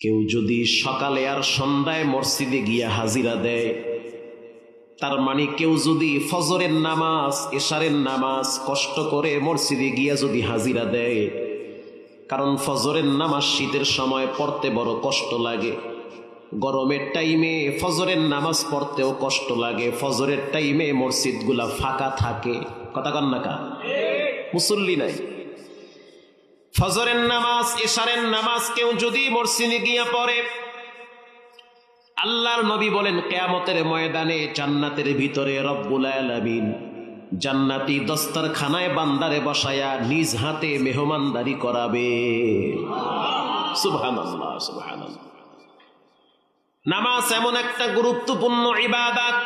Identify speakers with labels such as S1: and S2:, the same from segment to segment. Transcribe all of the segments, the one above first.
S1: কেউ যদি সকালে আর সন্ধ্যায় মসজিদে গিয়া হাজিরা দেয়, তার মানে কেউ যদি ফজরের নামাজ, এশারের নামাজ কষ্ট করে মসজিদে গিয়া যদি হাজিরা দেয়, কারণ ফজরের নামাজ শীতের সময় পড়তে বড় কষ্ট লাগে। গরমের টাইমে ফজরের নামাজ পড়তেও কষ্ট লাগে, ফজরের টাইমে মসজিদগুলা ফাঁকা থাকে। কথা কন না মুসল্লি নাই। ফজরের নামাজ, এশারের নামাজ কেউ যদি মসজিদে গিয়া পড়ে, আল্লাহর নবী বলেন, কেয়ামতের ময়দানে জান্নাতের ভিতরে রব্বুল আলামিন জান্নাতি দস্তার খানায় বান্দারে বসায়া নিজ হাতে মেহমানদারি করাবে। নামাজ এমন একটা গুরুত্বপূর্ণ ইবাদত।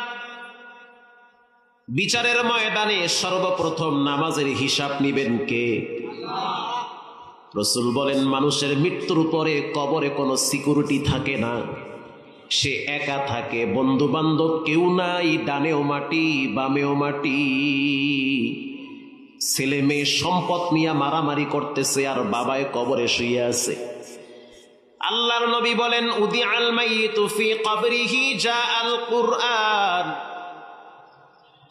S1: বিচারের ময়দানে সর্বপ্রথম নামাজের হিসাব নিবেন কে? রসুল বলেন, মানুষের মৃত্যুর পরে কবরে কোনো সিকিউরিটি থাকে না। সে একা থাকে বন্ধু বান্ধব কেউ নাই, ডানেও মাটি, বামেও মাটি। ছেলে মেয়ে সম্পদ নিয়ে মারামারি করতেছে আর বাবায় কবরে শুয়ে আছে। আল্লাহর নবী বলেন উদি আল মাইয়িতু ফি কবরিহি জা আল কুরআন।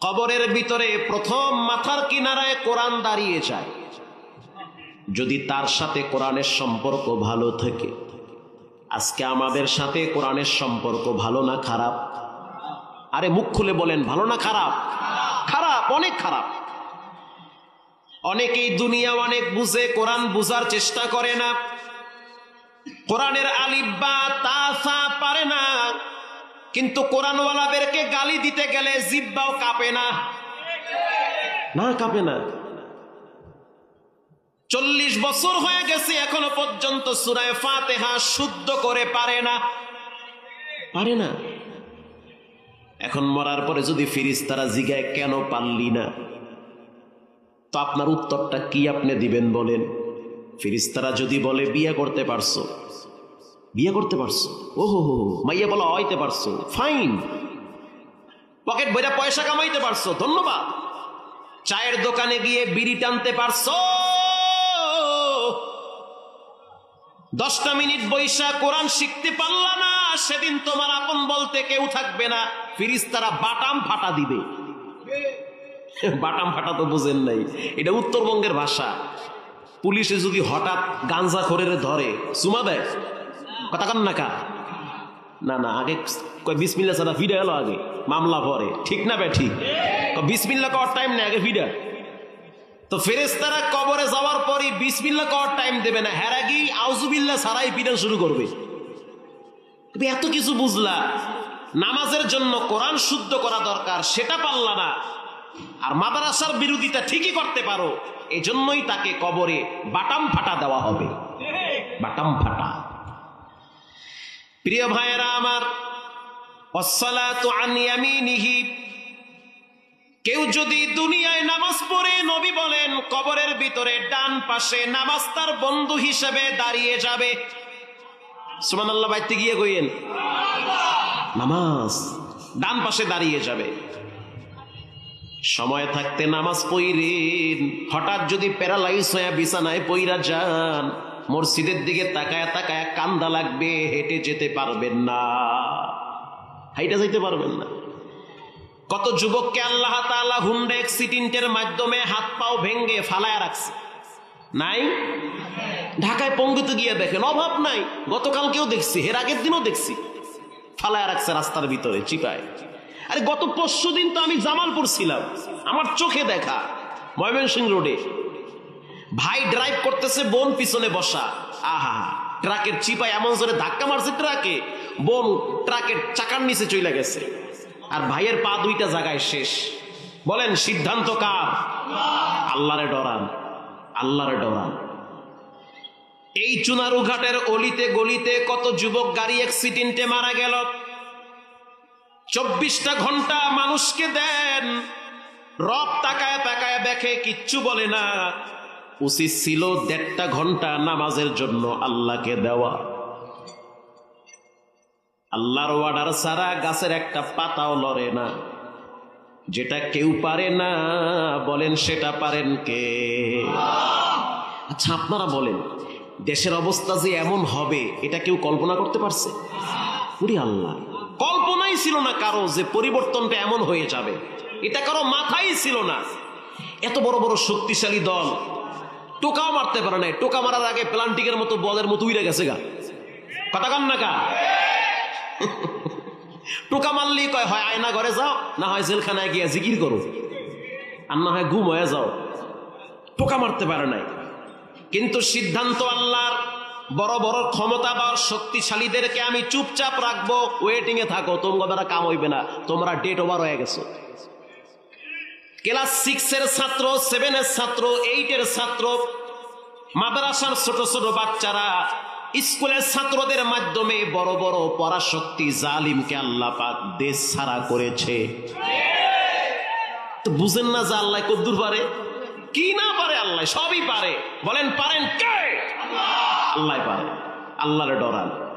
S1: কবরের ভিতরে প্রথম মাথার কিনারায় কোরআন দাঁড়িয়ে যায়। যদি তার সাথে কোরআনের সম্পর্ক ভালো থাকে। আজকে আমাদের সাথে কোরআনের সম্পর্ক ভালো না খারাপ? আরে মুখ খুলে বলেন, ভালো না খারাপ? খারাপ, অনেক খারাপ। অনেকেই দুনিয়া অনেক বুঝে, কোরআন বুঝার চেষ্টা করে না। কোরআনের আলিব্বা তাসা পারে না। কিন্তু কোরআনওয়ালাদেরকে গালি দিতে গেলে জিব্বাও কাঁপে না। না, কাঁপে না। চল্লিশ বছর হয়ে গেছে, এখনও পর্যন্ত সুরায় ফাতেহা শুদ্ধ করে পারে না। পারে না। এখন মরার পরে যদি ফিরিস তারা জিগায়, কেন পারলি না? তো আপনার উত্তরটা কি আপনি দিবেন বলেন? ফিরিস্তারা যদি বলে, বিয়ে করতে পারছ। বিয়ে করতে পারছ? ওহো, হো মাইয়া বলা হইতে পারছ। ফাইন। পকেট বইরা পয়সা কামাইতে পারছ। ধন্যবাদ। চায়ের দোকানে গিয়ে বিড়ি টানতে পারছ। দশটা মিনিট বৈশা কোরআন শিখতে পারলা না, সেদিন তোমার আপন বলতে কেউ থাকবে না। ফিরিস তারা বাটাম ফাটা দিবে। বাটাম ফাটা তো বুঝেন নাই। এটা উত্তরবঙ্গের ভাষা। পুলিশে যদি হঠাৎ গাঞ্জা খোরের ধরে, সুমা দেয় কথা কান না কা? না না, আগে বিসমিল্লা সাদা ফিডা এলো আগে, মামলা পরে। ঠিক না বে, ঠিক। বিসমিল্লা কর টাইম নেই, আগে ফিডা। তো ফেরেস্তারা কবরে যাওয়ার পরে বিসমিল্লা কর টাইম দেবে না। হেরাগি আউজুবিল্লা সারাই পিডা শুরু করবে। তুমি এত কিছু বুঝলা। নামাজের জন্য কোরআন শুদ্ধ করা দরকার, সেটা পারলা না। আর মাদ্রাসার বিরোধিতা ঠিকই করতে পারো, এজন্যই তাকে কবরে বাটাম ফাটা দেওয়া হবে। বাটাম ফাটা। প্রিয় ভাইয়েরা আমার অসলাতু আন ইয়ামিনিহি। কেউ যদি দুনিয়ায় নামাজ ভিতরে ডান পাশে নামাজ তার বন্ধু হিসেবে দাঁড়িয়ে যাবে। সুমান আল্লাহ বাইতে গিয়ে কইয়েন। নামাজ ডান পাশে দাঁড়িয়ে যাবে। সময় থাকতে নামাজ পইরেন হঠাৎ যদি প্যারালাইজ হয়ে বিছানায় পইরা যান, মসজিদের দিকে তাকায় তাকায় কান্দা লাগবে, হেঁটে যেতে পারবেন না। হাইটা যেতে পারবেন না। কত যুবককে আল্লাহ তালা হুন্ডা অ্যাক্সিডেন্টের মাধ্যমে হাত পাও ভেঙ্গে ফালায় রাখছে। নাই? ঢাকায় পঙ্গুতে গিয়ে দেখেন, অভাব নাই। গতকালকেও দেখছি, এর আগের দিনও দেখছি। ফালায় রাখছে রাস্তার ভিতরে, চিপায়। আরে গত পরশু দিন তো আমি জামালপুর ছিলাম। আমার চোখে দেখা ময়মনসিং রোডে। ভাই ড্রাইভ করতেছে, বোন পিছনে বসা। আহা, ট্রাকের চিপায় এমন জোরে ধাক্কা মারছে ট্রাকে। বোন ট্রাকের চাকার নিচে চলে গেছে। আর ভাইয়ের পা দুইটা জায়গায় শেষ। বলেন, সিদ্ধান্ত কার? আল্লাহরে ডরান আল্লাহরে ডরান। এই চুনারু ঘাটের অলিতে গলিতে কত যুবক গাড়ি অ্যাক্সিডেন্টে মারা গেল। চব্বিশটা ঘণ্টা মানুষকে দেন, রব তাকায় তাকায় দেখে কিচ্ছু বলে না। উচিত ছিল দেড়টা ঘণ্টা নামাজের জন্য আল্লাহকে দেওয়া। আল্লাহর ওয়ার্ডার সারা গাছের একটা পাতাও লড়ে না। যেটা কেউ পারে না, বলেন সেটা পারেন কে? আচ্ছা আপনারা বলেন, দেশের অবস্থা যে এমন হবে, এটা কেউ কল্পনা করতে পারছে? উরি আল্লাহ, কল্পনাই ছিল না কারও যে পরিবর্তনটা এমন হয়ে যাবে। এটা কারও মাথাই ছিল না। এত বড় বড় শক্তিশালী দল, টোকাও মারতে পারে না টোকা মারার আগে প্লান্টিকের মতো বলের মতো উইরে গেছে গা। কথা কান না কা? টোকা মারলেই কয়, হয়, আয়না ঘরে যাও, না হয় জেলখানায় গিয়ে জিকির করো। আর না হয় গুম হয়ে যাও। টোকা মারতে পারে নাই। কিন্তু সিদ্ধান্ত আল্লাহর, বড় বড় ক্ষমতা বা শক্তিশালীদেরকে আমি চুপচাপ রাখব ওয়েটিং এ থাকো তোমরা দ্বারা কাম হইবে না, তোমরা ডেট ওভার হয়ে গেছো। ক্লাস সিক্স এর ছাত্র সেভেন এর ছাত্র এইট এর ছাত্র, মাদ্রাসার ছোট ছোট বাচ্চারা স্কুলের ছাত্রদের মাধ্যমে বড় বড় পরাশক্তি জালিমকে আল্লাহ পাক দেশ ছাড়া করেছে। তো বুঝেন না যে আল্লাহ কদ্দুর পারে? কি না পারে আল্লাহ? সবই পারে। বলেন, পারেন কে? আল্লাহ। পারে। আল্লাহরে ডরান